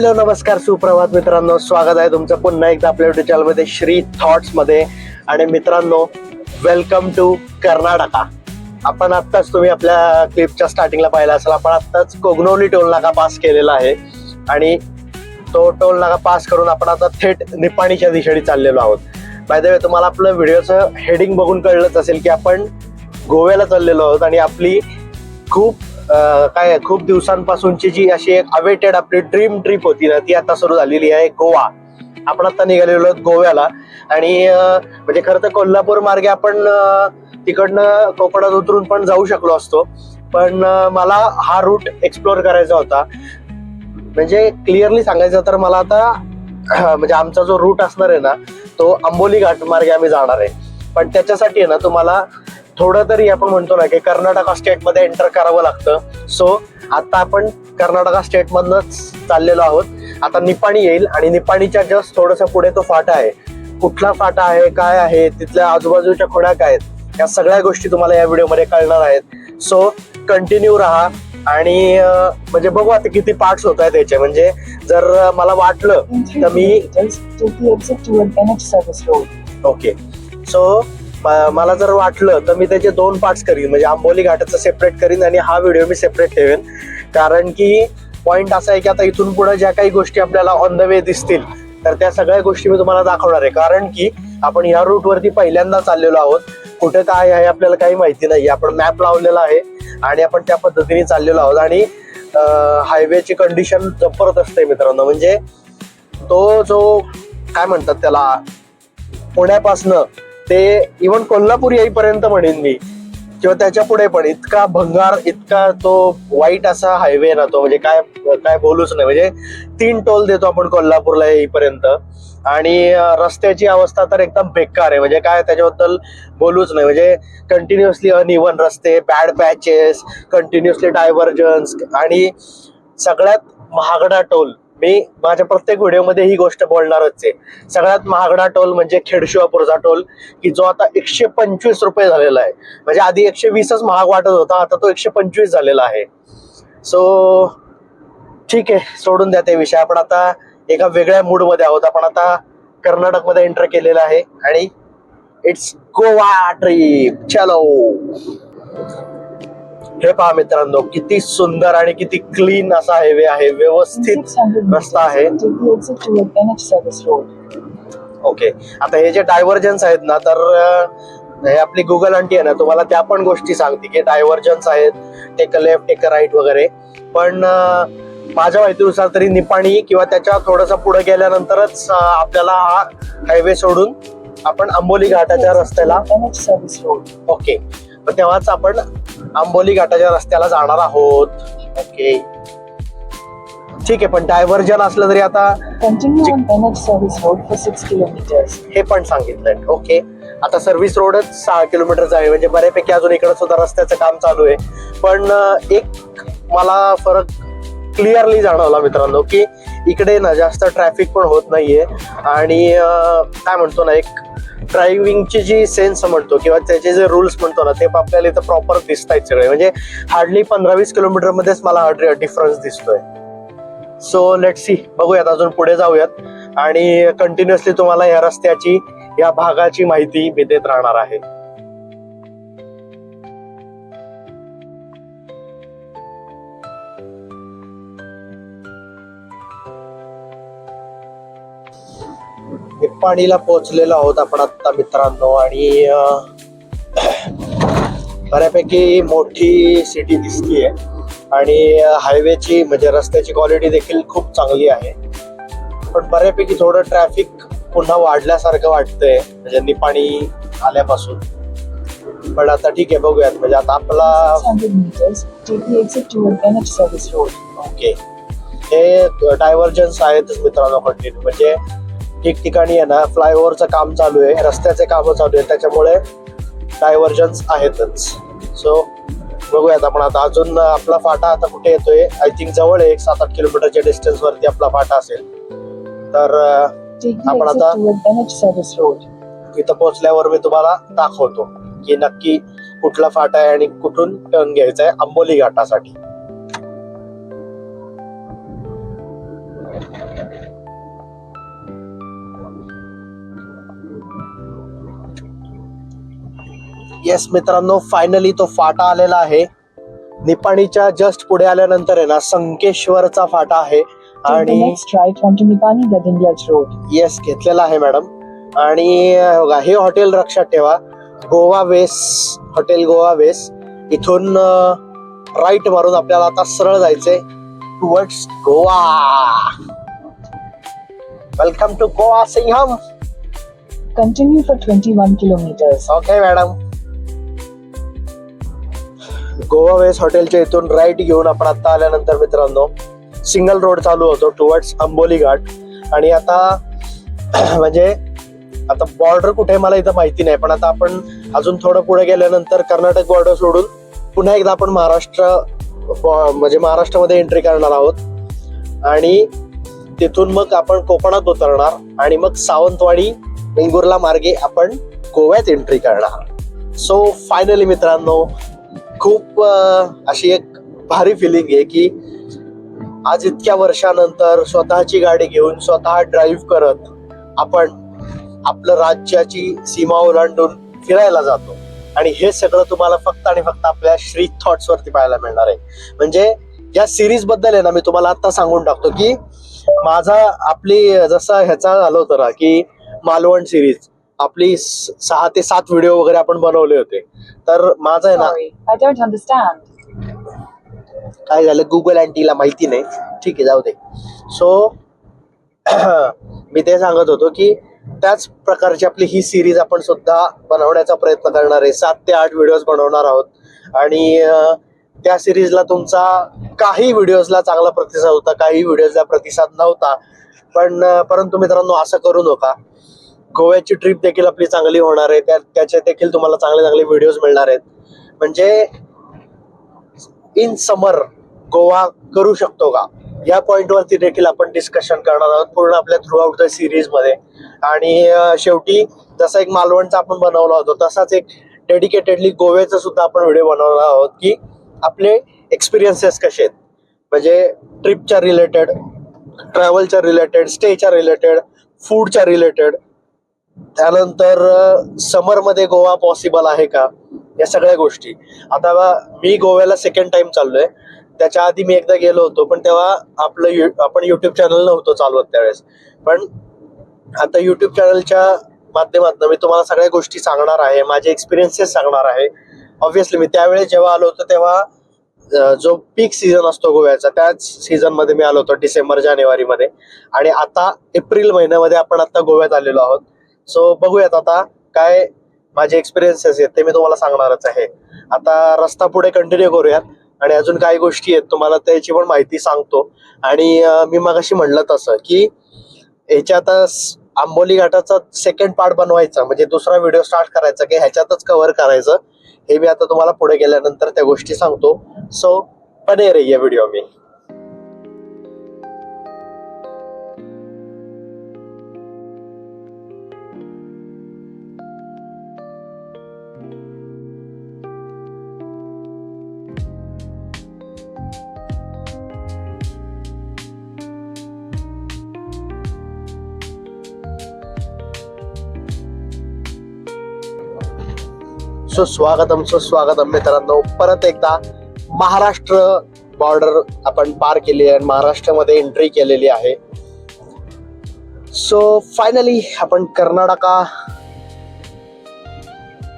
Hello नमस्कार सुप्रभात मित्रांनो. स्वागत आहे तुमचं पुन्हा एकदा आपल्या युट्यूब चॅनलमध्ये श्री थॉट्समध्ये. आणि मित्रांनो वेलकम टू कर्नाटका. आपण आत्ताच तुम्ही आपल्या क्लिपच्या स्टार्टिंगला पाहिला असेल. आपण आत्ताच कोगनोली टोल नाका पास केलेला आहे. आणि तो टोल नाका पास करून आपण आता थेट निपाणीच्या दिशेने चाललेलो आहोत. बाय द वे तुम्हाला आपलं व्हिडिओचं हेडिंग बघून कळलंच असेल की आपण गोव्याला चाललेलो आहोत. आणि आपली खूप काय खूप दिवसांपासूनची जी अशी एक अवेटेड आपली ड्रीम ट्रिप होती ना ती आता सुरू झालेली आहे गोवा. आपण आता निघालेलो आहोत गोव्याला. आणि म्हणजे खरं तर कोल्हापूर मार्गे आपण तिकडनं कोकणात उतरून पण जाऊ शकलो असतो. पण मला हा रूट एक्सप्लोर करायचा होता. म्हणजे क्लिअरली सांगायचं तर मला आता म्हणजे आमचा जो रूट असणार आहे ना तो आंबोली घाट मार्गे आम्ही जाणार आहे. पण त्याच्यासाठी आहे ना तुम्हाला थोडं तरी आपण म्हणतो ना की कर्नाटका स्टेटमध्ये एंटर करावं लागतं. सो आता आपण कर्नाटका स्टेट मधनच चाललेलो आहोत. आता निपाणी येईल आणि निपाणीच्या जस्ट थोडस पुढे तो फाटा आहे. कुठला फाटा आहे काय आहे तिथल्या आजूबाजूच्या खोड्या काय आहेत या सगळ्या गोष्टी तुम्हाला या व्हिडिओमध्ये कळणार आहेत. सो कंटिन्यू राहा आणि म्हणजे बघू आता किती पार्ट्स होत आहेत त्याचे म्हणजे जर मला वाटलं तर 3 मी. ओके सो मला जर वाटलं तर मी त्याचे दोन पार्ट्स करीन. म्हणजे आंबोली घाटाचं सेपरेट करीन आणि हा व्हिडिओ मी सेपरेट ठेवेन. कारण की पॉइंट असा आहे की आता इथून पुढे ज्या काही गोष्टी आपल्याला ऑन द वे दिसतील तर त्या सगळ्या गोष्टी मी तुम्हाला दाखवणार आहे. कारण की आपण या रूटवरती पहिल्यांदा चाललेलो आहोत. कुठे काय आहे आपल्याला काही माहिती नाही आपण मॅप लावलेला आहे आणि आपण त्या पद्धतीने चाललेलो आहोत. आणि हायवेची कंडिशन जबरदस्त आहे मित्रांनो. म्हणजे तो जो काय म्हणतात त्याला पुण्यापासनं ते इवन कोल्हापूर येईपर्यंत म्हणेन मी किंवा त्याच्या पुढे पण इतका भंगार इतका तो वाईट असा हायवे ना तो म्हणजे काय काय बोलूच नाही म्हणजे तीन टोल देतो आपण कोल्हापूरला येईपर्यंत. आणि रस्त्याची अवस्था तर एकदम बेकार आहे. म्हणजे काय त्याच्याबद्दल बोलूच नाही म्हणजे कंटिन्युअसली अनइवन रस्ते बॅड पॅचेस कंटिन्युअसली डायव्हर्जन्स आणि सगळ्यात महागडा टोल मी माझ्या प्रत्येक व्हिडिओमध्ये ही गोष्ट बोलणारच आहे. सगळ्यात महागडा टोल म्हणजे खेडशिवापूरचा टोल की जो आता एकशे पंचवीस रुपये झालेला आहे. म्हणजे आधी एकशे वीसच महाग वाटत होता आता तो एकशे पंचवीस झालेला आहे. सो ठीक आहे सोडून द्या ते विषय. आपण आता एका वेगळ्या मूडमध्ये आहोत. आपण आता कर्नाटकमध्ये एंटर केलेला आहे आणि इट्स गोवा ट्रिप चलो. हे पहा मित्रांनो किती सुंदर आणि किती क्लीन असा हायवे आहे. व्यवस्थित 600 meters, रस्ता आहे. ओके आता हे जे डायव्हर्जन्स आहेत ना तर हे आपली गुगल आंटी आहे ना तुम्हाला त्या पण गोष्टी सांगते की डायव्हर्जन्स आहेत. टेक लेफ्ट टेक राईट वगैरे. पण माझ्या माहितीनुसार तरी निपाणी किंवा त्याच्या थोडस पुढे गेल्यानंतरच आपल्याला हा हायवे सोडून आपण आंबोली घाटाच्या रस्त्याला. ओके मग तेव्हाच आपण आंबोली घाटाच्या रस्त्याला जाणार आहोत. ओके ठीक आहे पण डायव्हर्जन असलं तरी आता Continue on NH Service Road for 6 kilometers. हे पण सांगितलंय. ओके आता सर्व्हिस रोडच सहा किलोमीटरचा आहे. म्हणजे बऱ्यापैकी अजून इकडे सुद्धा रस्त्याचं काम चालू आहे. पण अं, एक मला फरक क्लिअरली जाणवला मित्रांनो की इकडे ना जास्त ट्रॅफिक पण होत नाहीये. आणि अं, काय म्हणतो ना एक ड्रायव्हिंगची जी सेन्स म्हणतो किंवा त्याचे जे रूल्स म्हणतो ना ते आपल्याला इथं प्रॉपर दिसत आहेत सगळे. म्हणजे हार्डली पंधरा वीस किलोमीटर मध्येच मला हा डिफरन्स दिसतोय. सो लेट सी बघूयात अजून पुढे जाऊयात. आणि कंटिन्युअसली तुम्हाला या रस्त्याची या भागाची माहिती मी देत राहणार आहे. निप्पाणीला पोहोचलेलो आहोत आपण आता मित्रांनो आणि बऱ्यापैकी मोठी सिटी दिसतीये. आणि हायवेची म्हणजे रस्त्याची क्वालिटी देखील खूप चांगली आहे. पण बऱ्यापैकी थोडं ट्रॅफिक पुन्हा वाढल्यासारखं वाटतंय म्हणजे निपाणी आल्यापासून. पण आता ठीक आहे बघूयात. म्हणजे आता आपला 600 meters, take the exit toward NH Service Road. Okay हे डायव्हर्जन्स आहेतच मित्रांनो कंटिन्यू म्हणजे ठिकठिकाणी आहे ना फ्लायओव्हरचं काम चालू आहे रस्त्याचे कामं चालू आहे त्याच्यामुळे डायव्हर्जन्स आहेतच. सो बघूयात आपण आता. अजून आपला फाटा आता कुठे येतोय? आय थिंक जवळ आहे एक सात आठ किलोमीटरच्या डिस्टन्स वरती आपला फाटा असेल. तर आपण आता-. इथं पोहोचल्यावर मी तुम्हाला दाखवतो की नक्की कुठला फाटा आहे आणि कुठून टर्न घ्यायचा आहे आंबोली घाटासाठी. येस मित्रांनो फायनली तो फाटा आलेला आहे. निपाणीच्या जस्ट पुढे आल्यानंतर आहे ना संकेश्वरचा फाटा आहे. आणि. येस घेतलेला आहे मॅडम आणि बघा, हे हॉटेल लक्षात ठेवा. गोवा वेस हॉटेल गोवा वेस. इथून राईट मारून आपल्याला आता सरळ जायचंय towards Goa. Welcome to Goa Singham Continue for 21 kilometers. Okay madam Goa वेस हॉटेलच्या इथून राईट घेऊन आपण आता आल्यानंतर मित्रांनो सिंगल रोड चालू होतो टुवर्ड्स आंबोली घाट. आणि आता म्हणजे आता बॉर्डर कुठे मला इथं माहिती नाही पण आता आपण अजून थोडं पुढे गेल्यानंतर कर्नाटक बॉर्डर सोडून पुन्हा एकदा आपण महाराष्ट्र बॉ- म्हणजे महाराष्ट्रामध्ये एंट्री करणार आहोत. आणि तिथून मग आपण कोकणात उतरणार आणि मग सावंतवाडी वेंगुर्ला मार्गे आपण गोव्यात एंट्री करणार. सो फायनली मित्रांनो खूप अशी एक भारी फिलिंग आहे की आज इतक्या वर्षानंतर स्वतःची गाडी घेऊन स्वतः ड्राईव्ह करत आपण आपलं राज्याची सीमा ओलांडून फिरायला जातो. आणि हे सगळं तुम्हाला फक्त आणि फक्त आपल्या श्री थॉट्स वरती पाहायला मिळणार आहे. म्हणजे या सिरीजबद्दल आहे ना मी तुम्हाला आता सांगून टाकतो की माझा आपली जसा ह्याचा झालं होतं ना की मालवण सिरीज आपली सहा ते सात व्हिडिओ वगैरे आपण बनवले होते. तर माझं आहे ना Sorry, I don't understand. काय झालं? गुगल अँटीला माहिती नाही. ठीक आहे जाऊ दे. सो मी ते सांगत होतो की त्याच प्रकारची आपली ही सिरीज आपण सुद्धा बनवण्याचा प्रयत्न करणार आहे. सात ते आठ व्हिडिओज बनवणार आहोत. आणि अं, त्या सिरीजला तुमचा काही व्हिडिओजला चांगला प्रतिसाद होता काही व्हिडिओजला प्रतिसाद नव्हता. पण अं, परंतु मित्रांनो असं करू नका. गोव्याची ट्रिप देखील आपली चांगली होणार आहे. त्या त्याचे देखील तुम्हाला चांगले चांगले व्हिडिओज मिळणार आहेत. म्हणजे इन समर गोवा करू शकतो का? या पॉईंटवरती देखील आपण डिस्कशन करणार आहोत. पूर्ण आपल्या थ्रू आउट द सिरीजमध्ये आणि शेवटी जसा एक मालवणचा आपण बनवला होतो तसाच एक डेडिकेटेडली गोव्याचा सुद्धा आपण व्हिडिओ बनवला आहोत की आपले एक्सपिरियन्सेस कसे आहेत. म्हणजे ट्रिपच्या रिलेटेड ट्रॅव्हलच्या रिलेटेड स्टेच्या रिलेटेड फूडच्या रिलेटेड त्यानंतर समरमध्ये गोवा पॉसिबल आहे का? या सगळ्या गोष्टी. आता मी गोव्याला सेकंड टाइम चाललोय. त्याच्या आधी मी एकदा गेलो होतो पण तेव्हा आपलं यु- आपण युट्यूब चॅनल नव्हतं चालवत त्यावेळेस. पण आता युट्यूब चॅनलच्या माध्यमातून मी तुम्हाला सगळ्या गोष्टी सांगणार आहे माझे एक्सपिरियन्सेस सांगणार आहे. ऑब्व्हियसली मी त्यावेळेस जेव्हा आलो होतो तेव्हा जो पीक सीझन असतो गोव्याचा त्याच सीझनमध्ये मी आलो होतो डिसेंबर जानेवारी मध्ये आणि आता एप्रिल महिन्यामध्ये आपण आता गोव्यात आलेलो आहोत. सो बघूयात आता काय माझे एक्सपिरियन्सेस आहेत ते मी तुम्हाला सांगणारच आहे. आता रस्ता पुढे कंटिन्यू करूयात आणि अजून काही गोष्टी आहेत तुम्हाला त्याची पण माहिती सांगतो. आणि मी मगाशी म्हणलं तसं की ह्याच्यातच आंबोली घाटाचा सेकंड पार्ट बनवायचा म्हणजे दुसरा व्हिडिओ स्टार्ट करायचा की ह्याच्यातच कव्हर करायचं हे मी आता तुम्हाला पुढे गेल्यानंतर त्या गोष्टी सांगतो. सो बने या व्हिडिओ मी. सुस्वागतम सुस्वागतम मित्रांनो. परत एकदा महाराष्ट्र बॉर्डर आपण पार केली आहे महाराष्ट्रामध्ये एंट्री केलेली आहे. सो फायनली आपण कर्नाटका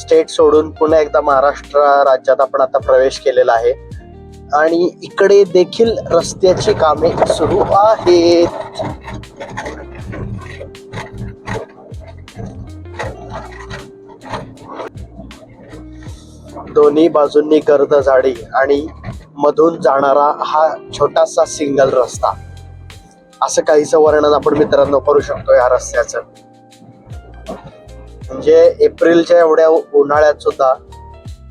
स्टेट सोडून पुन्हा एकदा महाराष्ट्र राज्यात आपण आता प्रवेश केलेला आहे. आणि इकडे देखील रस्त्याची कामे सुरू आहेत. दोन्ही बाजूंनी गर्द झाडी आणि मधून जाणारा हा छोटासा सिंगल रस्ता. असं काहीचं वर्णन आपण मित्रांनो करू शकतो या रस्त्याचं. म्हणजे एप्रिलच्या एवढ्या उन्हाळ्यात सुद्धा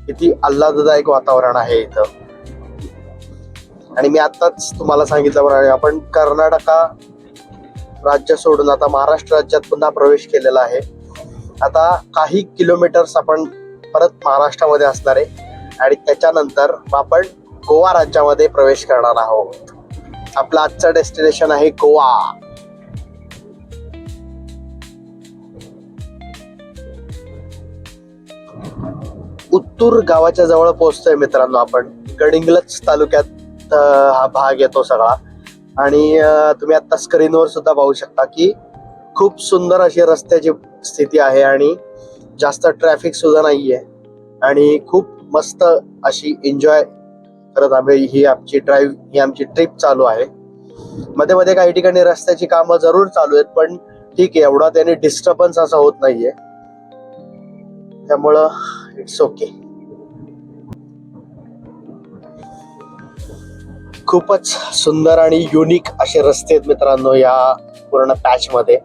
किती आल्हाददायक वातावरण आहे इथं. आणि मी आताच तुम्हाला सांगितल्याप्रमाणे आपण कर्नाटका राज्य सोडून आता महाराष्ट्र राज्यात पुन्हा प्रवेश केलेला आहे. आता काही किलोमीटर्स आपण परत महाराष्ट्रामध्ये असणार आहे. आणि त्याच्यानंतर आपण गोवा राज्यामध्ये प्रवेश करणार आहोत. आपलं आजचं डेस्टिनेशन आहे गोवा. उत्तूर गावाच्या जवळ पोहोचतोय मित्रांनो आपण. गडिंगलच तालुक्यात हा भाग येतो सगळा. आणि तुम्ही आता स्क्रीनवर सुद्धा पाहू शकता की खूप सुंदर अशी रस्त्याची स्थिती आहे आणि जास्त ट्रॅफिक सुद्धा आहे आणि खूप मस्त अशी एन्जॉय करत आम्ही ही आमची ड्राईव्ह ही आमची ट्रिप चालू आहे. मध्ये मध्ये काही ठिकाणी रस्त्याची कामं जरूर चालू आहेत पण ठीक आहे एवढा त्याने डिस्टर्बन्स असा होत नाहीये. त्यामुळं इट्स ओके खूपच सुंदर आणि युनिक असे रस्ते आहेत मित्रांनो या पूर्ण पॅच मध्ये.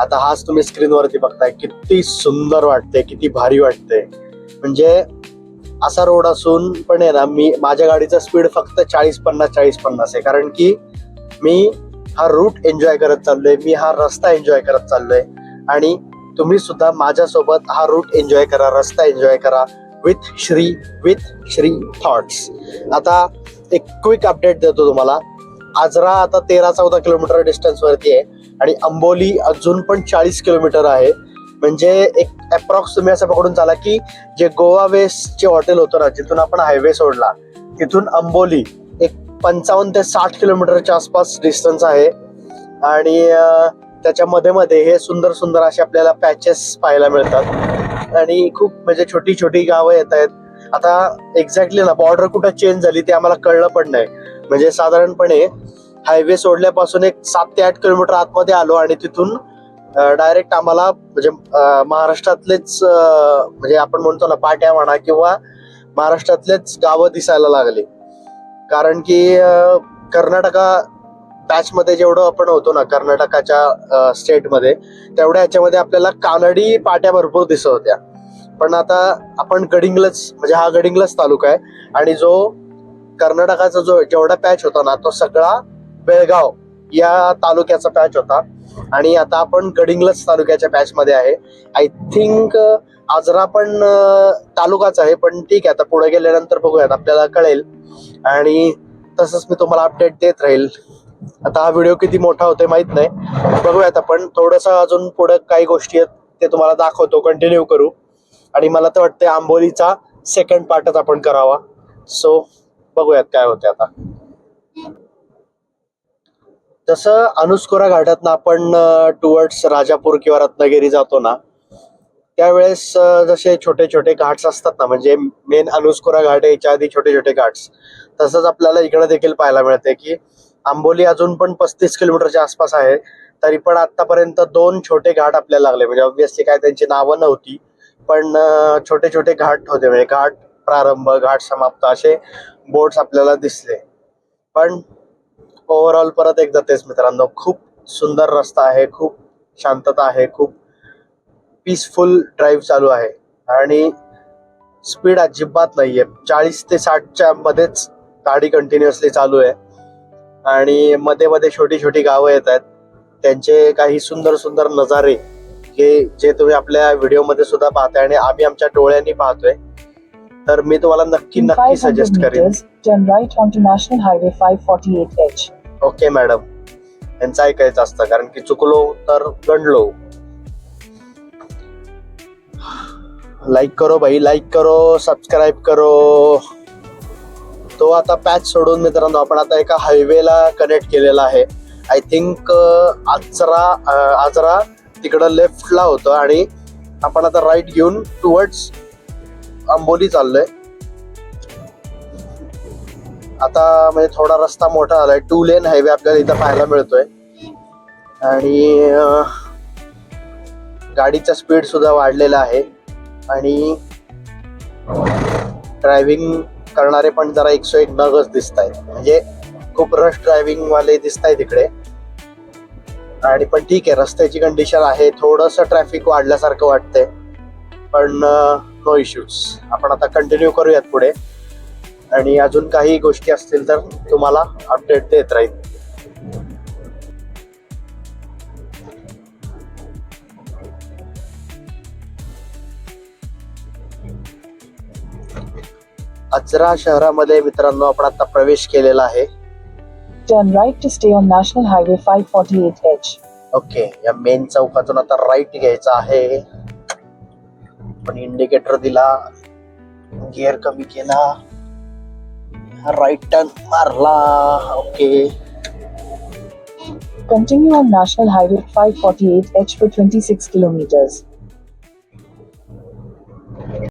आता हाच तुम्ही स्क्रीनवरती बघताय किती सुंदर वाटते किती भारी वाटते म्हणजे असा रोड असून पण आहे ना मी माझ्या गाडीचा स्पीड फक्त चाळीस पन्नास चाळीस पन्नास आहे. कारण की मी हा रूट एन्जॉय करत चाललोय मी हा रस्ता एन्जॉय करत चाललोय. आणि तुम्ही सुद्धा माझ्यासोबत हा रूट एन्जॉय करा रस्ता एन्जॉय करा with Shri with Shri thoughts आता एक क्विक अपडेट देतो तुम्हाला. आजरा आता तेरा चौदा किलोमीटर डिस्टन्सवरती आहे. आणि अंबोली अजून पण चाळीस किलोमीटर आहे. म्हणजे एक अप्रॉक्स तुम्ही असं पकडून चाला की जे गोवा वेस्टचे हॉटेल होतं ना जिथून आपण हायवे सोडला तिथून अंबोली एक पंचावन्न ते साठ किलोमीटरच्या आसपास डिस्टन्स आहे. आणि त्याच्या मध्ये मध्ये हे सुंदर सुंदर असे आपल्याला पॅचेस पाहायला मिळतात. आणि खूप म्हणजे छोटी छोटी गावं येत आहेत. आता एक्झॅक्टली ना बॉर्डर कुठं चेंज झाली ते आम्हाला कळलं पण नाही. म्हणजे साधारणपणे हायवे सोडल्यापासून एक सात ते आठ किलोमीटर आतमध्ये आलो आणि तिथून डायरेक्ट आम्हाला म्हणजे महाराष्ट्रातलेच म्हणजे आपण म्हणतो ना पाट्या म्हणा किंवा महाराष्ट्रातलेच गावं दिसायला लागली. कारण की कर्नाटका पॅचमध्ये जेवढं आपण होतो ना कर्नाटकाच्या स्टेटमध्ये तेवढ्या ह्याच्यामध्ये आपल्याला कानडी पाट्या भरपूर दिसत होत्या. पण आता आपण गडिंगलच म्हणजे हा गडिंगलच तालुका आहे आणि जो कर्नाटकाचा जो जेवढा पॅच होता ना तो सगळा बेळगाव या तालुक्याचा पॅच होता. आणि आता आपण गडिंग्लज तालुक्याच्या पॅच मध्ये आहे आय थिंक आजरा पण तालुकाच आहे पण ठीक आहे. आता पुढे गेल्यानंतर बघूयात आपल्याला कळेल. आणि तसंच मी तुम्हाला अपडेट देत राहील. आता हा व्हिडिओ किती मोठा होतोय माहीत नाही. बघूयात आपण. थोडस अजून पुढे काही गोष्टी आहेत ते तुम्हाला दाखवतो. कंटिन्यू करू. आणि मला तर वाटतंय आंबोलीचा सेकंड पार्टच आपण करावा. सो बघूयात काय होते आता. जसं अनुस्कोरा घाटातनं आपण टुवर्ड्स राजापूर किंवा रत्नागिरी जातो ना त्यावेळेस जसे छोटे छोटे घाट्स असतात ना म्हणजे मेन अनुस्कोरा घाट याच्या आधी छोटे छोटे घाट्स. तसंच आपल्याला इकडे देखील पाहायला मिळते की आंबोली अजून पण पस्तीस किलोमीटरच्या आसपास आहे तरी पण आतापर्यंत दोन छोटे घाट आपल्याला लागले. म्हणजे ऑब्विसली काय त्यांची नावं नव्हती पण छोटे छोटे घाट होते. म्हणजे घाट प्रारंभ घाट समाप्त असे बोट्स आपल्याला दिसले. पण ओव्हरऑल परत एकदा तेच मित्रांनो खूप सुंदर रस्ता आहे खूप शांतता आहे खूप पीसफुल ड्राईव्ह चालू आहे. आणि स्पीड अजिबात नाहीये. चाळीस ते साठच्या मध्येच गाडी कंटिन्युअसली चालू आहे. आणि मध्ये मध्ये छोटी छोटी गावं येत आहेत. त्यांचे काही सुंदर सुंदर नजारे हे जे तुम्ही आपल्या व्हिडिओमध्ये सुद्धा पाहताय आणि आम्ही आमच्या डोळ्यांनी पाहतोय. तर मी तुम्हाला नक्की नक्की 500 सजेस्ट करेन. meters, turn right onto National Highway 548H. Okay madam. यांचं ऐकायचं असतं कारण की चुकलो तर गणलो लाईक करो भाई लाईक करो सबस्क्राईब करो. तो आता पॅच सोडून मित्रांनो आपण आता एका हायवेला कनेक्ट केलेला आहे. आय थिंक आजरा आजरा तिकडं लेफ्टला होतं आणि आपण आता राईट घेऊन टुवर्ड्स आंबोली चाललोय. आता म्हणजे थोडा रस्ता मोठा आलाय टू लेन हायवे आपल्याला इथं पाहायला मिळतोय. आणि गाडीचा स्पीड सुद्धा वाढलेला आहे. आणि ड्रायव्हिंग करणारे पण जरा एकशे एक नगच दिसत आहेत म्हणजे खूप रश ड्रायव्हिंग वाले दिसत आहेत तिकडे आणि पण ठीक आहे रस्त्याची कंडिशन आहे. थोडस ट्रॅफिक वाढल्यासारखं वाटतंय. पण नो इश्यूज आपण आता कंटिन्यू करूयात पुढे. आणि अजून काही गोष्टी असतील तर तुम्हाला अपडेट देत राहील. अजरा शहरामध्ये मित्रांनो आपण आता प्रवेश केलेला आहे. Turn right to stay on National Highway 548H. Okay या मेन चौकातून आता राईट घ्यायचा आहे. पण इंडिकेटर दिला. गिअर कमी केला. right turn Marla. Okay. Continue on National Highway 548H for 26 kilometers.